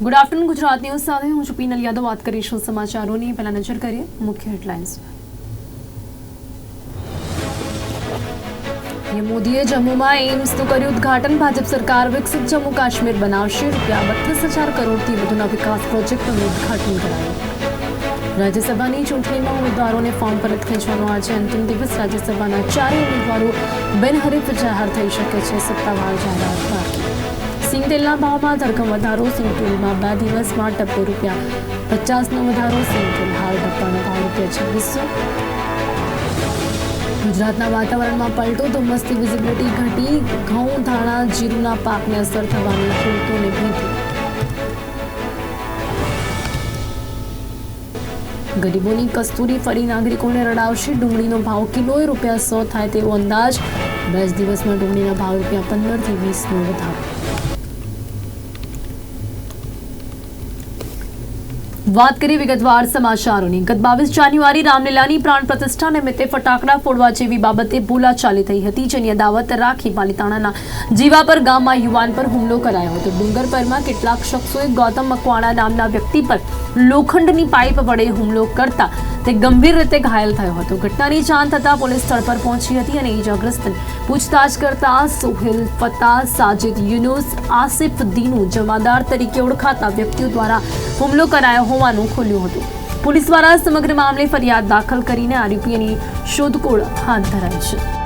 Good afternoon Gujarat news સાથે હું છું પીનલ યાદવ વાત કરીશું સમાચારોની પહેલા નજર કરીએ મુખ્ય હેડલાઇન્સ પીએમ મોદીએ જમ્મુમાં એમ્સનું કર્યું ઉદ્ઘાટન ભાજપ સરકાર વિકસિત જમ્મુ કાશ્મીર બનાવશે રૂપિયા બત્રીસ હજાર કરોડથી વધુના વિકાસ પ્રોજેક્ટનું ઉદ્ઘાટન કરાયું રાજ્યસભાની ચૂંટણીમાં ઉમેદવારોને ફોર્મ પરત ખેંચવાનો આજે અંતિમ દિવસ રાજ્યસભાના ચારેય ઉમેદવારો બિનહરીફ જાહેર થઈ શકે છે સત્તાવાર જાહેરાત બાદ સિંગ તેલના ભાવમાં ધરખમ વધારો, સિંગ તેલમાં બે દિવસમાં ટપ્પે રૂપિયા. પચાસનો વધારો, સિંગ તેલ હાલ ડબ્બાનો ભાવ રૂપિયા છવ્વીસો. ગુજરાતના વાતાવરણમાં પલટો ધુમ્મસથી વિઝિબિલિટી ઘટી. ઘઉં, ધાણા, જીરુના પાકને અસર થવાની ખેડૂતોને ભીતી. ગરીબોની કસ્તુરી ફરી નાગરિકોને રડાવશે. ડુંગળીનો ભાવ કિલોએ રૂપિયા સો થાય તેવો અંદાજ. દસ દિવસમાં ડુંગળીના ભાવ રૂપિયા પંદરથી વીસનો વધારો. વાત કરીએ વિગતવાર સમાચારોની. ગત બાવીસ જાન્યુઆરી રામલીલાની પ્રાણ પ્રતિષ્ઠા નિમિત્તે ફટાકડા ફોડવા જેવી બાબતે બોલાચાલી થઈ હતી, જેની અદાવત રાખી પાલિતાણાના જીવાપર ગામમાં યુવાન પર હુમલો કરાયો હતો. ડુંગરપરમાં કેટલાક શખ્સોએ ગૌતમ મકવાણા નામના વ્યક્તિ પર લોખંડની પાઇપ વડે હુમલો કરતા તે ગંભીર રીતે ઘાયલ થયો હતો. ઘટનાની જાણ થતાં પોલીસ સ્થળ પર પહોંચી હતી અને ઇજાગ્રસ્તને પૂછતાછ કરતા સોહેલ ફતા સાજિદ યુનુસ, આસિફ દીનુ જમાદાર તરીકે ઓળખાતા વ્યક્તિઓ દ્વારા હુમલો કરાયો હોવાનું ખુલ્યું હતું. પોલીસ દ્વારા સમગ્ર મામલે ફરિયાદ દાખલ કરીને આરોપીની શોધખોળ હાથ ધરાઈ છે.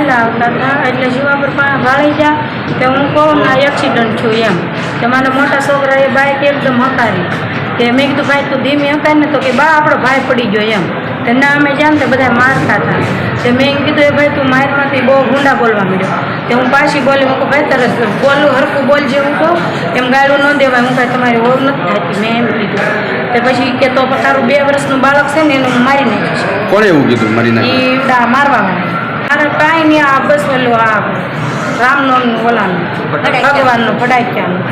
હાલ્યા આવતા હતા એટલે જીવા પર વાળી ગયા કે હું કહું ના એક્સિડન્ટ થયું એમ. કે મારા મોટા છોકરાએ બાઇક એકદમ હકારી. કે મેં કીધું ભાઈ તું ધીમી હકારી ને તો કે બા આપણો ભાઈ પડી ગયો એમ. તો ના અમે જામ તો બધા મારતા હતા. તે મેં કીધું એ ભાઈ તું મારમાંથી બહુ ગુંડા બોલવા માંડ્યો. તે હું પાછી બોલી હું કહું ભાઈ તરત બોલું હરકું બોલજે હું કહું. એમ ગાળું ન દેવાય હું કાંઈ તમારી ઓળ નથી થતી મેં એમ કીધું. તે પછી કે તો તારું બે વર્ષનું બાળક છે ને એનું હું મારી નાખીશ કોણે એવું કીધું મારી નાખી? મારવા મારે કાંઈ નહીં આ બસ ઓલું આ રામનવમીનું ઓલાનું ભગવાનનું ફટાક્યાનું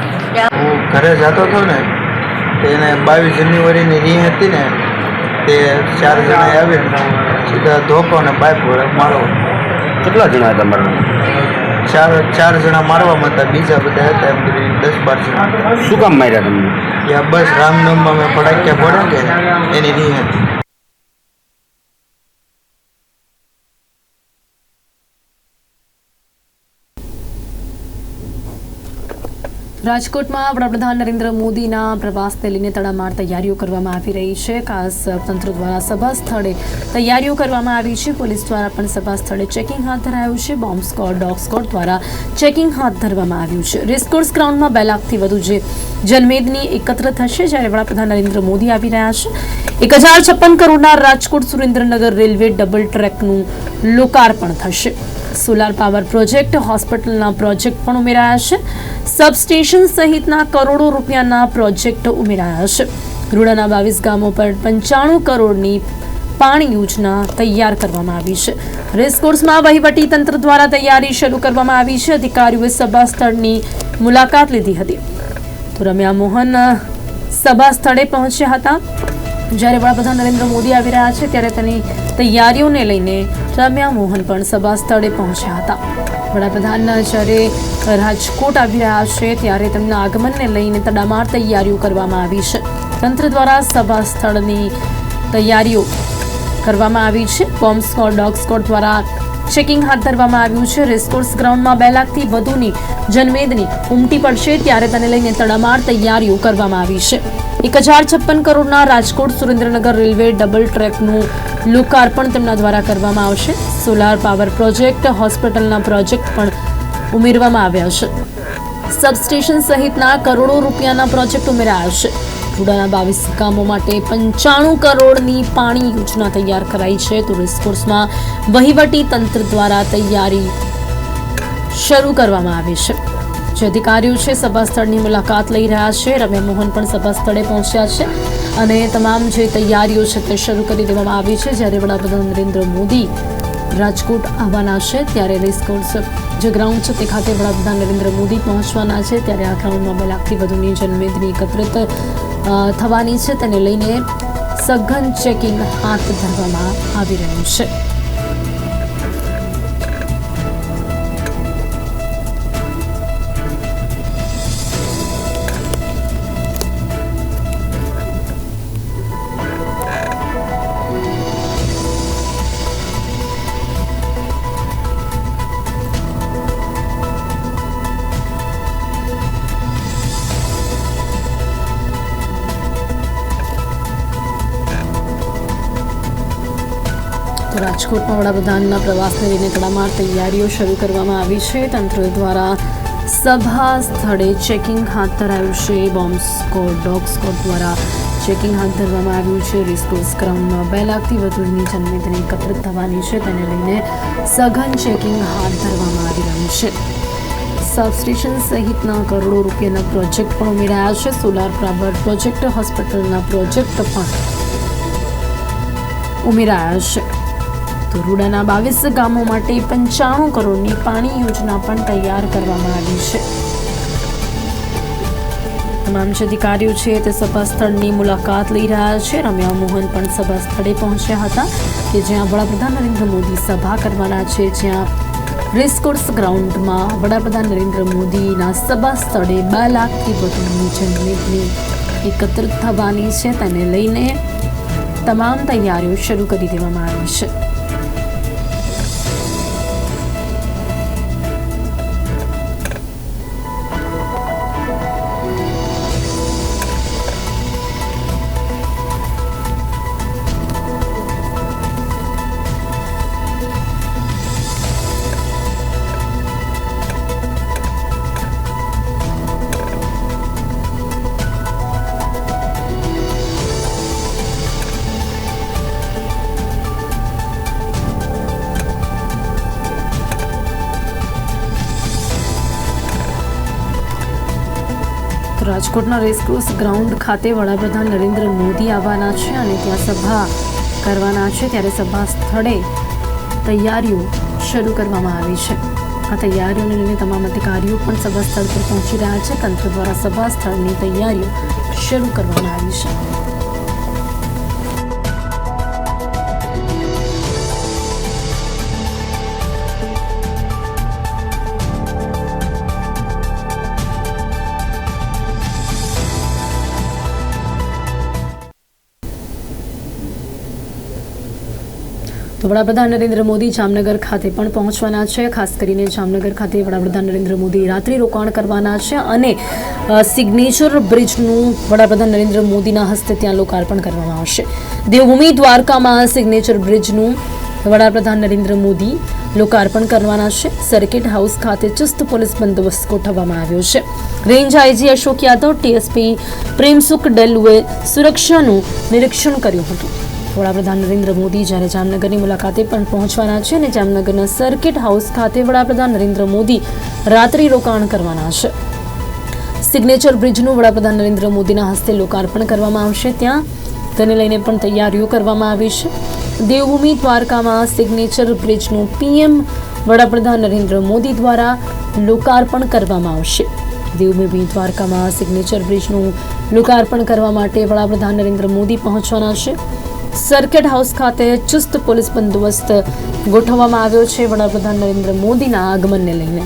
હું ઘરે જતો હતો ને એને બાવીસ જાન્યુઆરીની રી હતી ને તે ચાર જણા આવીને સીધા ધોકો ને પાઇપ વડે મારો. કેટલા જણા હતા મારા ચાર ચાર જણા મારવામાં હતા બીજા બધા હતા એમ કરી દસ બાર જણા. શું કામ માર્યા તમને? યા બસ રામનવમાં મેં ફટાક્યા પડે કે એની રી હતી. રાજકોટમાં વડાપ્રધાન નરેન્દ્ર મોદીના પ્રવાસને લઈને તડામાર તૈયારીઓ કરવામાં આવી રહી છે. ખાસ તંત્ર દ્વારા સભા સ્થળે તૈયારીઓ કરવામાં આવી છે. પોલીસ દ્વારા પણ સભા સ્થળે ચેકિંગ હાથ ધરાયું છે. બોમ્બ સ્કોડ, ડોગ સ્કોડ દ્વારા ચેકિંગ હાથ ધરવામાં આવ્યું છે. રેસકોર્સ ગ્રાઉન્ડમાં બે લાખથી વધુ જે જનમેદની એકત્ર થશે જ્યારે વડાપ્રધાન નરેન્દ્ર મોદી આવી રહ્યા છે. એક હજાર છપ્પન કરોડના રાજકોટ સુરેન્દ્રનગર રેલવે ડબલ ટ્રેકનું લોકાર્પણ થશે. સોલાર પાવર પ્રોજેક્ટ, હોસ્પિટલના પ્રોજેક્ટ પણ ઉમેરાયા છે. સબસ્ટેશન સહિતના કરોડો રૂપિયાના પ્રોજેક્ટ ઉમેરાયા છે. રૂડાના બાવીસ ગામો પર પંચાણું કરોડની પાણી યોજના તૈયાર કરવામાં આવી છે. રેસકોર્સમાં વહીવટી તંત્ર દ્વારા તૈયારી શરૂ કરવામાં આવી છે. અધિકારીઓએ સભા સ્થળની મુલાકાત લીધી હતી. તો રમ્યા મોહન, સભા સ્થળે પહોંચ્યા હતા. જ્યારે વડાપ્રધાન નરેન્દ્ર મોદી આવી રહ્યા છે, ત્યારે તેની તૈયારીઓને લઈને રમ્યા મોહન પણ સભા સ્થળે પહોંચ્યા હતા. વડાપ્રધાન જ્યારે રાજકોટ આવી રહ્યા છે, ત્યારે તેમના આગમનને લઈને તડામાર તૈયારીઓ કરવામાં આવી છે. તંત્ર દ્વારા સભા સ્થળની તૈયારીઓ કરવામાં આવી છે. બોમ્બ સ્કોડ, ડોગ સ્કોડ દ્વારા ચેકિંગ હાથ ધરવામાં આવ્યું છે. રેસકોર્સ ગ્રાઉન્ડમાં બે લાખથી વધુની જનમેદની ઉમટી પડશે, ત્યારે તેને લઈને તડામાર તૈયારીઓ કરવામાં આવી છે. એક હજાર છપ્પન કરોડના રાજકોટ સુરેન્દ્રનગર રેલવે ડબલ ટ્રેકનું લોકાર્પણ તેમના દ્વારા કરવામાં આવશે. સોલાર પાવર પ્રોજેક્ટ, હોસ્પિટલના પ્રોજેક્ટ પણ ઉમેરવામાં આવ્યા છે. સબસ્ટેશન સહિતના કરોડો રૂપિયાના પ્રોજેક્ટ ઉમેરાયા છે. રૂડાના બાવીસ ગામો માટે પંચાણું કરોડની પાણી યોજના તૈયાર કરાઈ છે. તો રેસકોર્સમાં વહીવટી તંત્ર દ્વારા તૈયારી શરૂ કરવામાં આવી છે. જે અધિકારીઓ છે સભા સ્થળની મુલાકાત લઈ રહ્યા છે. રમ્યા મોહન પણ સભા સ્થળે પહોંચ્યા છે અને તમામ જે તૈયારીઓ છે તે શરૂ કરી દેવામાં આવી છે. જ્યારે વડાપ્રધાન નરેન્દ્ર મોદી રાજકોટ આવવાના છે, ત્યારે રેસકોર્સ જે ગ્રાઉન્ડ છે તે ખાતે વડાપ્રધાન નરેન્દ્ર મોદી પહોંચવાના છે. ત્યારે આ ગ્રાઉન્ડમાં બે લાખથી વધુની જનમેદની એકત્રિત થવાની છે. તેને લઈને સઘન ચેકિંગ હાથ ધરવામાં આવી રહ્યું છે. રાજકોટમાં વડાપ્રધાનના પ્રવાસને લઈને તડામાર તૈયારીઓ શરૂ કરવામાં આવી છે. તંત્ર દ્વારા સભા સ્થળે ચેકિંગ હાથ ધરાયું છે. બોમ્બ સ્કોડ, ડોગ સ્કોડ દ્વારા ચેકિંગ હાથ ધરવામાં આવ્યું છે. રેસકોર્સ ગ્રાઉન્ડમાં બે લાખથી વધુની જનમેદની એકત્રિત થવાની છે. તેને લઈને સઘન ચેકિંગ હાથ ધરવામાં આવી રહ્યું છે. સબસ્ટેશન સહિતના કરોડો રૂપિયાના પ્રોજેક્ટ પણ ઉમેરાયા છે. સોલાર પાવર પ્રોજેક્ટ, હોસ્પિટલના પ્રોજેક્ટ પણ ઉમેરાયા છે. તો બાવીસ ગામો માટે પંચાણું કરોડની પાણી યોજના પણ તૈયાર કરવામાં આવી છે. તમામ જે અધિકારીઓ છે તે સભા સ્થળની મુલાકાત લઈ રહ્યા છે. રમ્યા મોહન પણ સભા સ્થળે પહોંચ્યા હતા કે જ્યાં વડાપ્રધાન નરેન્દ્ર મોદી સભા કરવાના છે, જ્યાં રેસકોર્સ ગ્રાઉન્ડમાં વડાપ્રધાન નરેન્દ્ર મોદીના સભા સ્થળે બે લાખથી વધુની જનમેદની એકત્રિત થવાની છે. તેને લઈને તમામ તૈયારીઓ શરૂ કરી દેવામાં આવી છે. રાજકોટના રેસકોર્સ ગ્રાઉન્ડ ખાતે વડાપ્રધાન નરેન્દ્ર મોદી આવવાના છે અને ત્યાં સભા કરવાના છે. ત્યારે સભા સ્થળે તૈયારીઓ શરૂ કરવામાં આવી છે. આ તૈયારીઓને લઈને તમામ અધિકારીઓ પણ સભા સ્થળ પર પહોંચી રહ્યા છે. તંત્ર દ્વારા સભા સ્થળની તૈયારીઓ શરૂ કરવામાં આવી છે. વડાપ્રધાન નરેન્દ્ર મોદી જામનગર ખાતે પણ પહોંચવાના છે. ખાસ કરીને જામનગર ખાતે વડાપ્રધાન નરેન્દ્ર મોદી રાત્રિ રોકાણ કરવાના છે અને સિગ્નેચર બ્રિજનું વડાપ્રધાન નરેન્દ્ર મોદીના હસ્તે ત્યાં લોકાર્પણ કરવામાં આવશે. દેવભૂમિ દ્વારકામાં સિગ્નેચર બ્રિજનું વડાપ્રધાન નરેન્દ્ર મોદી લોકાર્પણ કરવાના છે. સર્કિટ હાઉસ ખાતે ચુસ્ત પોલીસ બંદોબસ્ત ગોઠવવામાં આવ્યો છે. Range IG Ashok Yadav, DSP Premsukh ડેલુએ સુરક્ષાનું નિરીક્ષણ કર્યું હતું. વડાપ્રધાન નરેન્દ્ર મોદી જ્યારે જામનગરની મુલાકાતે પણ પહોંચવાના છે અને જામનગરના સર્કિટ હાઉસ ખાતે વડાપ્રધાન નરેન્દ્ર મોદી રાત્રિ રોકાણ કરવાના છે. સિગ્નેચર બ્રિજનું વડાપ્રધાન નરેન્દ્ર મોદીના હસ્તે લોકાર્પણ કરવામાં આવશે. ત્યાં તેને લઈને પણ તૈયારીઓ કરવામાં આવી છે. દેવભૂમિ દ્વારકામાં સિગ્નેચર બ્રિજનું પીએમ વડાપ્રધાન નરેન્દ્ર મોદી દ્વારા લોકાર્પણ કરવામાં આવશે. દેવભૂમિ દ્વારકામાં સિગ્નેચર બ્રિજનું લોકાર્પણ કરવા માટે વડાપ્રધાન નરેન્દ્ર મોદી પહોંચવાના છે. સર્કિટ હાઉસ ખાતે ચુસ્ત પોલીસ બંદોબસ્ત ગોઠવવામાં આવ્યો છે. વડાપ્રધાન નરેન્દ્ર મોદીના આગમનને લઈને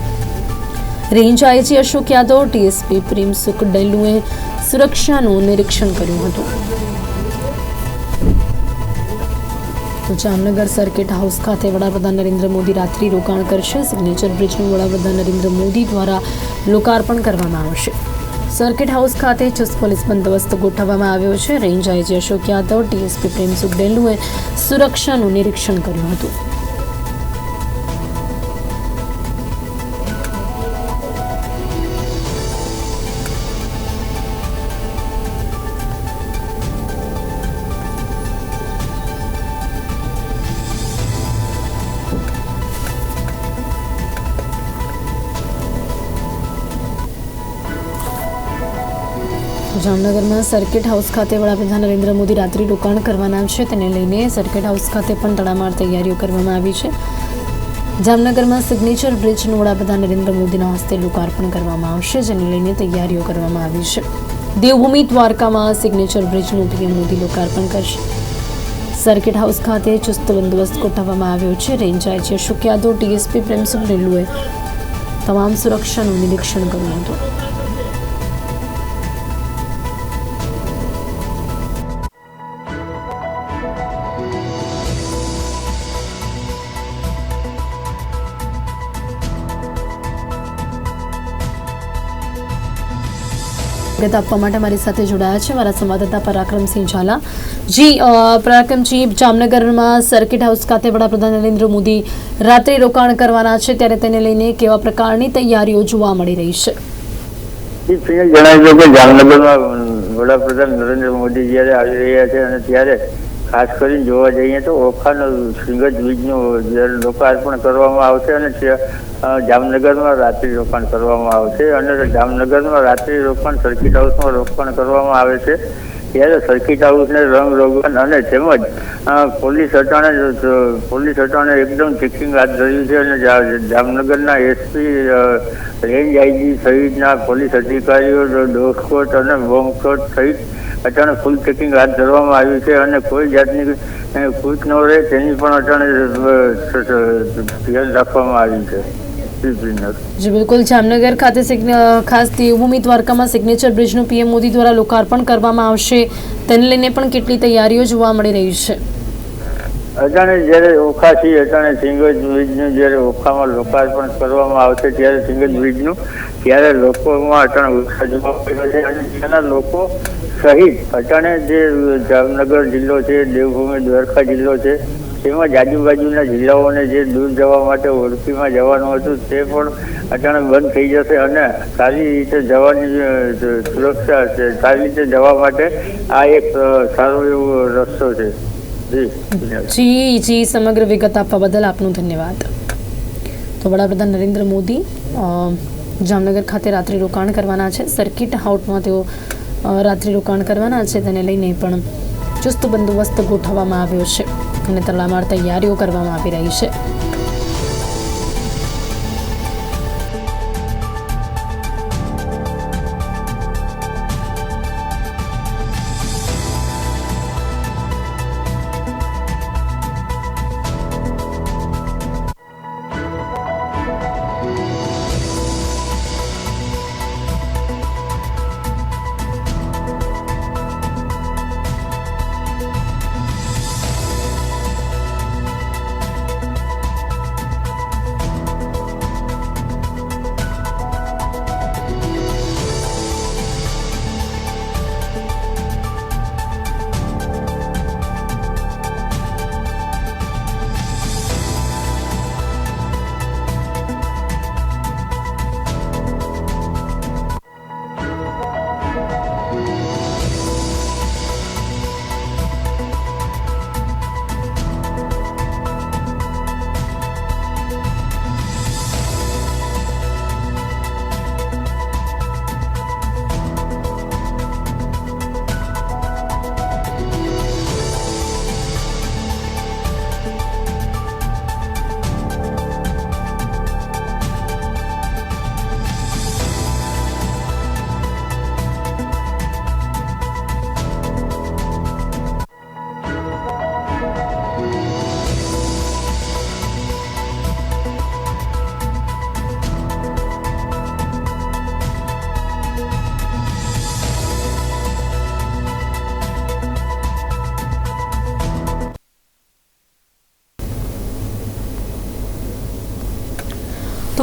range IG Ashok Yadav, DSP Premsukh ડેલુએ સુરક્ષાનું નિરીક્ષણ કર્યું હતું. જામનગર સર્કિટ હાઉસ ખાતે વડાપ્રધાન નરેન્દ્ર મોદી રાત્રિ રોકાણ કરશે. સિગ્નેચર બ્રિજનું વડાપ્રધાન નરેન્દ્ર મોદી દ્વારા લોકાર્પણ કરવામાં આવશે. સર્કિટ હાઉસ ખાતે ચુસ્ત પોલીસ બંદોબસ્ત ગોઠવવામાં આવ્યો છે. Range IG Ashok Yadav, DSP Premsukh ડેલુએ સુરક્ષાનું નિરીક્ષણ કર્યું હતું. જામનગરમાં સર્કિટ હાઉસ ખાતે વડાપ્રધાન નરેન્દ્ર મોદી રાત્રિ રોકાણ કરવાના છે. તેને લઈને સર્કિટ હાઉસ ખાતે પણ તડામાર તૈયારીઓ કરવામાં આવી છે. જામનગરમાં સિગ્નેચર બ્રિજનું વડાપ્રધાન નરેન્દ્ર મોદીના હસ્તે લોકાર્પણ કરવામાં આવશે, જેને લઈને તૈયારીઓ કરવામાં આવી છે. દેવભૂમિ દ્વારકામાં સિગ્નેચર બ્રિજનું પીએમ મોદી લોકાર્પણ કરશે. સર્કિટ હાઉસ ખાતે ચુસ્ત બંદોબસ્ત ગોઠવવામાં આવ્યો છે. Range IG Ashok Yadav DSP Premsingh રેલુએ તમામ સુરક્ષાનું નિરીક્ષણ કર્યું હતું. વિગત આપવા માટે મારી સાથે જોડાયા છે મારા સંવાદદાતા પરાક્રમસિંહ ઝાલા. જી પરાક્રમજી, જામનગરમાં સર્કિટ હાઉસ ખાતે વડાપ્રધાન નરેન્દ્ર મોદી રાત્રિ રોકાણ કરવાના છે, ત્યારે તેને લઈને કેવા પ્રકારની તૈયારીઓ જોવા મળી રહી છે? જણાવી દો કે જામનગરમાં વડાપ્રધાન નરેન્દ્ર મોદી જ્યારે આવી રહ્યા છે અને ત્યારે ખાસ કરીને જોવા જઈએ તો ઓખાનો સિંગજ બ્રિજનું લોકાર્પણ કરવામાં આવશે અને જામનગરમાં રાત્રિ રોકાણ કરવામાં આવશે અને જામનગરમાં રાત્રિ રોકાણ સર્કિટ હાઉસમાં રોકાણ કરવામાં આવે છે. ત્યારે સર્કિટ હાઉસને રંગ રોગન અને તેમજ પોલીસ અટાણે પોલીસ અટાણે એકદમ ચેકિંગ હાથ ધર્યું છે અને જામનગરના એસપી રેન્જ આઈજી સહિતના પોલીસ અધિકારીઓ ડોસકોટ અને બોમ્બકોટ સહિત અટાણે ફૂલ ચેકિંગ હાથ ધરવામાં આવ્યું છે અને કોઈ જાતની અ, ન રહે તેની પણ અટાણે ધ્યાન રાખવામાં આવ્યું છે. જી, બિલકુલ. જામનગર ખાતે ખાસ દેવભૂમિ દ્વારકામાં સિગ્નેચર બ્રિજનું પીએમ મોદી દ્વારા લોકાર્પણ કરવામાં આવશે. તેને લઈને પણ કેટલી તૈયારીઓ જોવા મળી રહી છે. અજાણે જ્યારે ઓખા છે અટાણે સિંગજ બ્રિજનું જ્યારે ઓખામાં લોકાર્પણ કરવામાં આવશે ત્યારે સિંગજ બ્રિજનું ત્યારે લોકોમાં અટાણે ઉત્સાહ જોવા મળ્યો છે. અને ત્યાંના લોકો સહિત અટાણે જે જામનગર જિલ્લો છે, દેવભૂમિ, દ્વારકા જિલ્લો છે તેમજ આજુબાજુના જિલ્લાઓને જે દૂર જવા માટે ઓળખીમાં જવાનું હતું, તે પણ અટાણે બંધ થઈ જશે અને સારી રીતે જવાની સુરક્ષા છે, સારી રીતે જવા માટે આ એક સારો એવો રસ્તો છે. જી જી સમગ્ર વિગત આપવા બદલ આપનો ધન્યવાદ. તો વડાપ્રધાન નરેન્દ્ર મોદી જામનગર ખાતે રાત્રિ રોકાણ કરવાના છે. સર્કિટ હાઉટમાં તેઓ રાત્રિ રોકાણ કરવાના છે તેને લઈને પણ ચુસ્ત બંદોબસ્ત ગોઠવવામાં આવ્યો છે અને તડામાર તૈયારીઓ કરવામાં આવી રહી છે.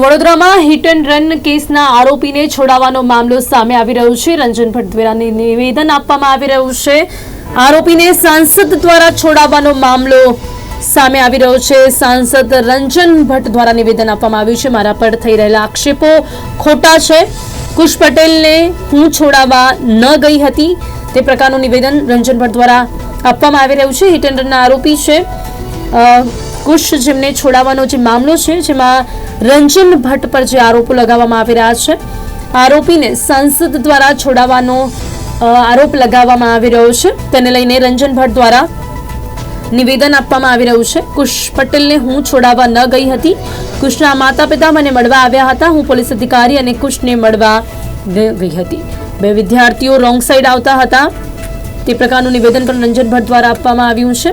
વડોદરામાં હિટ એન્ડ રન કેસના આરોપીને છોડાવવાનો મામલો સામે આવી રહ્યો છે. રંજન ભટ્ટ નિવેદન આપવામાં આવી રહ્યું છે. આરોપીને સાંસદ દ્વારા છોડાવવાનો મામલો સામે આવી રહ્યો છે. સાંસદ રંજન ભટ્ટ દ્વારા નિવેદન આપવામાં આવ્યું છે. મારા પર થઈ રહેલા આક્ષેપો ખોટા છે. કુશ પટેલને હું છોડાવવા ન ગઈ હતી. તે પ્રકારનું નિવેદન રંજન ભટ્ટ દ્વારા આપવામાં આવી રહ્યું છે. હિટ એન્ડ રનના આરોપી છે. કુશ જેમને છોડાવવાનો જે મામલો છે, જેમાં રંજન ભટ્ટ પર જે આરોપો લગાવવામાં આવી રહ્યા છે, આરોપીને સંસદ દ્વારા છોડાવવાનો આરોપ લગાવવામાં આવી રહ્યો છે. તેને લઈને રંજન ભટ્ટ દ્વારા નિવેદન આપવામાં આવી રહ્યું છે. કુશ પટેલને હું છોડાવવા ન ગઈ હતી. કુશના માતા પિતા મને મળવા આવ્યા હતા. હું પોલીસ અધિકારી અને કુશને મળવા ગઈ હતી. બે વિદ્યાર્થીઓ રોંગ સાઈડ આવતા હતા. તે પ્રકારનું નિવેદન પણ રંજન ભટ્ટ દ્વારા આપવામાં આવ્યું છે.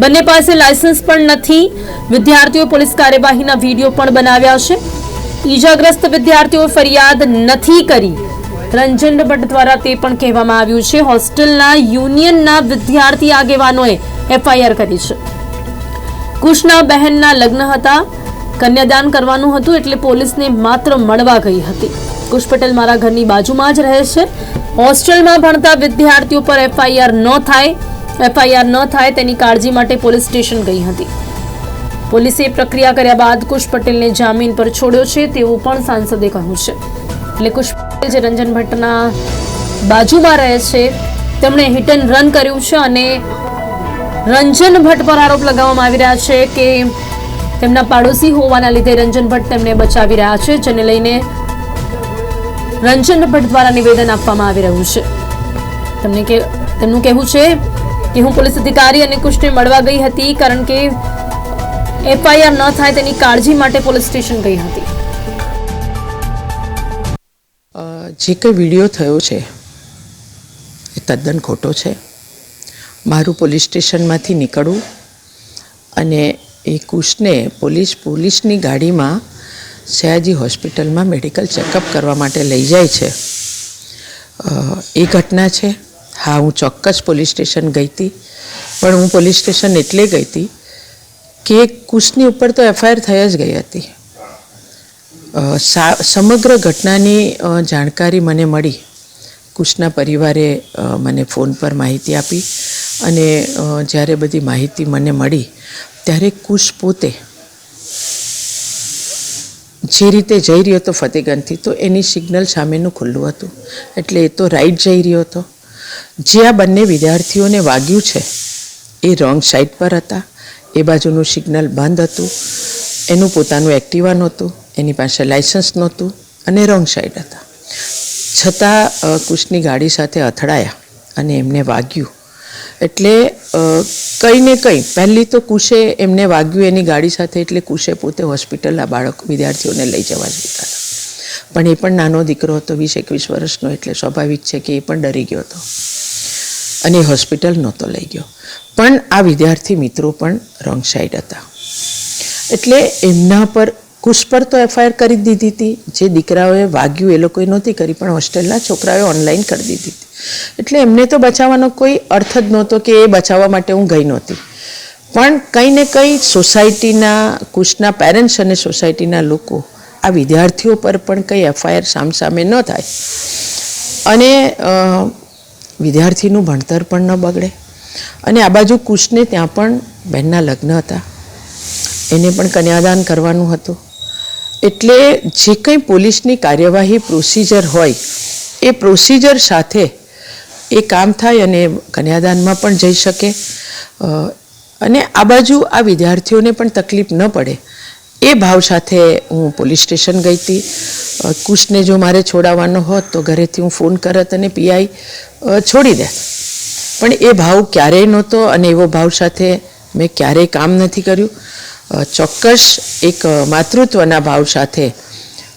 બંને પાસે લાયસન્સ પણ નથી. વિદ્યાર્થીઓ પોલીસ કાર્યવાહીના વીડિયો પણ બનાવ્યા છે. ઈજાગ્રસ્ત વિદ્યાર્થીઓ ફરિયાદ નથી કરી. રંજન ભટ્ટ દ્વારા તે પણ કહેવામાં આવ્યું છે. હોસ્ટેલના યુનિયનના વિદ્યાર્થી આગેવાનોએ એફઆઈઆર કરી છે. કુશના બહેનના લગ્ન હતા. કન્યાદાન કરવાનું હતું એટલે પોલીસને માત્ર મળવા ગઈ હતી. કુશ પટેલ મારા ઘરની બાજુમાં જ રહે છે. હોસ્ટેલમાં ભણતા વિદ્યાર્થીઓ પર એફઆઈઆર ન થાય. એફઆઈઆર ન થાય તેની કાળજી માટે પોલીસ સ્ટેશન ગઈ હતી. પોલીસે પ્રક્રિયા કર્યા બાદ કુશ પટેલને જામીન પર છોડ્યો છે તેવું પણ સાંસદે કહ્યું છે. એટલે કુશ પટેલ જે રંજન ભટ્ટના બાજુમાં રહે છે, તેમણે હિટ એન્ડ રન કર્યું છે અને રંજન ભટ્ટ પર આરોપ લગાવવામાં આવી રહ્યા છે કે તેમના પાડોશી હોવાના લીધે રંજન ભટ્ટ તેમને બચાવી રહ્યા છે, જેને લઈને રંજન ભટ્ટ દ્વારા નિવેદન આપવામાં આવી રહ્યું છે. તેમને કે, તેમનું કહેવું છે કે હું પોલીસ અધિકારી અને કુશને મળવા ગઈ હતી, કારણ કે એફઆઈઆર ન થાય તેની કાળજી માટે પોલીસ સ્ટેશન ગઈ હતી. જે કંઈ વીડિયો થયો છે, એ તદ્દન ખોટો છે. મારું પોલીસ સ્ટેશનમાંથી નીકળવું અને એ કુશને પોલીસ, પોલીસની ગાડીમાં સયાજી હોસ્પિટલમાં મેડિકલ ચેકઅપ કરવા માટે લઈ જાય છે. એ ઘટના છે. હા, હું ચોક્કસ પોલીસ સ્ટેશન ગઈ હતી. પણ હું પોલીસ સ્ટેશન એટલે ગઈ હતી કે કુશની ઉપર તો એફઆઈઆર થઈ જ ગઈ હતી. સમગ્ર ઘટનાની જાણકારી મને મળી. કુશના પરિવારે મને ફોન પર માહિતી આપી અને જ્યારે બધી માહિતી મને મળી, ત્યારે કુશ પોતે જે રીતે જઈ રહ્યો હતો ફતેગંજથી, તો એની સિગ્નલ સામેનું ખુલ્લું હતું. એટલે એ તો રાઈટ જઈ રહ્યો હતો. જે આ બંને વિદ્યાર્થીઓને વાગ્યું છે, એ રોંગ સાઈડ પર હતા. એ બાજુનું સિગ્નલ બંધ હતું. એનું પોતાનું એક્ટિવા નહોતું. એની પાસે લાઇસન્સ નહોતું અને રોંગ સાઈડ હતા. છતાં કુશની ગાડી સાથે અથડાયા અને એમને વાગ્યું. એટલે કંઈ ને કંઈ, પહેલી તો કુશે એમને વાગ્યું એની ગાડી સાથે એટલે કુશે પોતે હોસ્પિટલના બાળક વિદ્યાર્થીઓને લઈ જવા જતા હતા. પણ એ પણ નાનો દીકરો હતો, વીસ એકવીસ વર્ષનો, એટલે સ્વાભાવિક છે કે એ પણ ડરી ગયો હતો. અને હોસ્પિટલ નહોતો લઈ ગયો. પણ આ વિદ્યાર્થી મિત્રો પણ રોંગ સાઈડ હતા. એટલે એમના પર કુશ પર તો એફઆઈઆર કરી દીધી હતી. જે દીકરાઓએ વાગ્યું એ લોકોએ નહોતી કરી, પણ હોસ્ટેલના છોકરાઓએ ઓનલાઈન કરી દીધી હતી. એટલે એમને તો બચાવવાનો કોઈ અર્થ જ નહોતો કે એ બચાવવા માટે હું ગઈ નહોતી. પણ કંઈ ને કંઈ સોસાયટીના કુશના પેરેન્ટ્સ અને સોસાયટીના લોકો આ વિદ્યાર્થીઓ પર પણ કંઈ એફઆઈઆર સામસામે ન થાય. અને વિદ્યાર્થીનું ભણતર પણ ન બગડે. અને આ બાજુ કુશને ત્યાં પણ બહેનના લગ્ન હતા. એને પણ કન્યાદાન કરવાનું હતું. એટલે જે કંઈ પોલીસની કાર્યવાહી પ્રોસિજર હોય, એ પ્રોસિજર સાથે એ કામ થાય અને કન્યાદાનમાં પણ જઈ શકે. અને આ બાજુ આ વિદ્યાર્થીઓને પણ તકલીફ ન પડે. એ ભાવ સાથે હું પોલીસ સ્ટેશન ગઈ હતી. કુશને જો મારે છોડાવવાનો હોત તો ઘરેથી હું ફોન કરત અને પીઆઈ છોડી દે પણ એ ભાવ ક્યારેય નહોતો અને એવો ભાવ સાથે મેં ક્યારેય કામ નથી કર્યું. ચોક્કસ એક માતૃત્વના ભાવ સાથે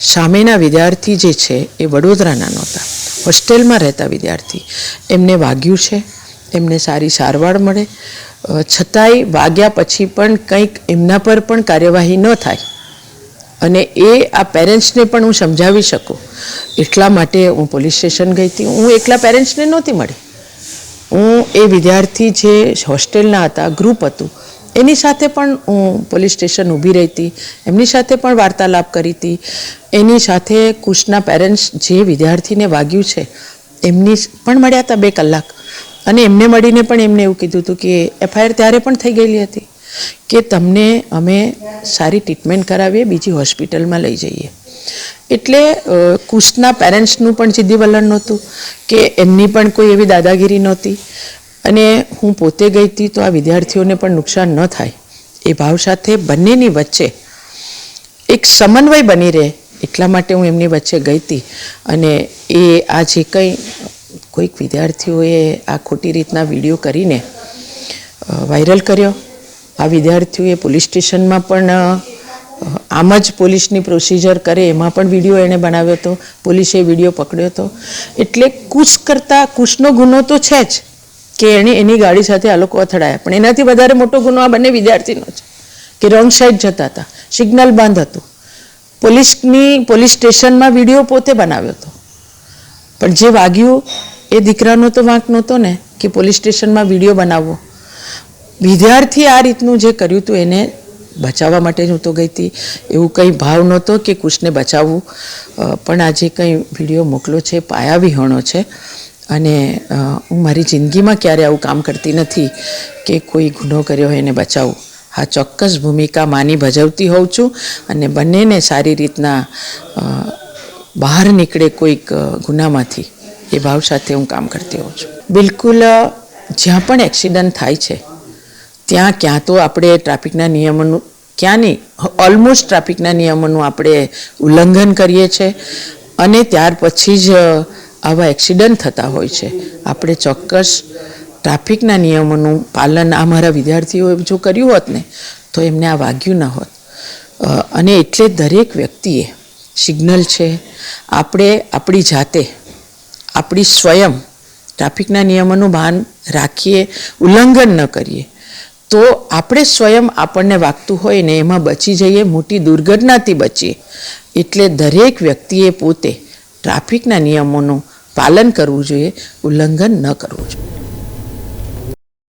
સામેના વિદ્યાર્થી જે છે એ વડોદરાના નહોતા. હોસ્ટેલમાં રહેતા વિદ્યાર્થી. એમને વાગ્યું છે, એમને સારી સારવાર મળે. છતાંય વાગ્યા પછી પણ કંઈક એમના પર પણ કાર્યવાહી ન થાય. અને એ આ પેરેન્ટ્સને પણ હું સમજાવી શકું. એટલા માટે હું પોલીસ સ્ટેશન ગઈ હતી. હું એકલા પેરેન્ટ્સને નહોતી મળી. હું એ વિદ્યાર્થી જે હોસ્ટેલના હતા, ગ્રુપ હતું, એની સાથે પણ હું પોલીસ સ્ટેશન ઊભી રહી હતી. એમની સાથે પણ વાર્તાલાપ કરી હતી. એની સાથે કુશના પેરેન્ટ્સ જે વિદ્યાર્થીને વાગ્યું છે, એમની પણ મળ્યા હતા બે કલાક. અને એમને મળીને પણ એમને એવું કીધું હતું કે એફઆઈઆર ત્યારે પણ થઈ ગયેલી હતી કે તમને અમે સારી ટ્રીટમેન્ટ કરાવીએ, બીજી હોસ્પિટલમાં લઈ જઈએ. એટલે કુશના પેરેન્ટ્સનું પણ સીધી વલણ નહોતું કે એમની પણ કોઈ એવી દાદાગીરી નહોતી. અને હું પોતે ગઈ હતી તો આ વિદ્યાર્થીઓને પણ નુકસાન ન થાય. એ ભાવ સાથે બંનેની વચ્ચે એક સમન્વય બની રહે એટલા માટે હું એમની વચ્ચે ગઈ હતી. અને એ આ જે કંઈ કોઈક વિદ્યાર્થીઓએ આ ખોટી રીતના વીડિયો કરીને વાયરલ કર્યો. આ વિદ્યાર્થીઓએ પોલીસ સ્ટેશનમાં પણ આમ જ પોલીસની પ્રોસિજર કરે એમાં પણ વીડિયો એણે બનાવ્યો હતો. પોલીસે વીડિયો પકડ્યો હતો. એટલે કુશ કરતાં કુશનો ગુનો તો છે જ કે એણે એની ગાડી સાથે આ લોકો અથડાયા. પણ એનાથી વધારે મોટો ગુનો આ બંને વિદ્યાર્થીનો છે કે રોંગ સાઈડ જતા હતા. સિગ્નલ બંધ હતું. પોલીસની, પોલીસ સ્ટેશનમાં વીડિયો પોતે બનાવ્યો હતો. પણ જે વાગ્યું એ દીકરાનો તો વાંક નહોતો ને કે પોલીસ સ્ટેશનમાં વીડિયો બનાવવો. વિદ્યાર્થી આ રીતનું જે કર્યું હતું એને બચાવવા માટે જ હું તો ગઈ હતી. એવું કંઈ ભાવ નહોતો કે કુશને બચાવવું. પણ આ જે કંઈ વીડિયો મોકલો છે, પાયા વિહોણો છે. અને હું મારી જિંદગીમાં ક્યારે આવું કામ કરતી નથી કે કોઈ ગુનો કર્યો હોય એને બચાવવું હા, ચોક્કસ ભૂમિકા માની ભજવતી હોઉં છું અને બંનેને સારી રીતના બહાર નીકળે કોઈક ગુનામાંથી. એ ભાવ સાથે હું કામ કરતી હોઉં છું. બિલકુલ જ્યાં પણ એક્સિડન્ટ થાય છે, ત્યાં ક્યાં તો આપણે ટ્રાફિકના નિયમોનું, ક્યાં નહીં ઓલમોસ્ટ ટ્રાફિકના નિયમોનું આપણે ઉલ્લંઘન કરીએ છીએ અને ત્યાર પછી જ આવા એક્સિડન્ટ થતા હોય છે. આપણે ચોક્કસ ટ્રાફિકના નિયમોનું પાલન આ મારા વિદ્યાર્થીઓએ જો કર્યું હોત ને, તો એમને આ વાગ્યું ન હોત. અને એટલે દરેક વ્યક્તિએ સિગ્નલ છે, આપણે આપણી જાતે આપણી સ્વયં ટ્રાફિકના નિયમોનું ભાન રાખીએ, ઉલ્લંઘન ન કરીએ, તો આપણે સ્વયં આપણને વાગતું હોય ને એમાં બચી જઈએ, મોટી દુર્ઘટનાથી બચીએ. એટલે દરેક વ્યક્તિએ પોતે ટ્રાફિકના નિયમોનું પાલન કરવું જોઈએ, ઉલ્લંઘન ન કરવું જોઈએ.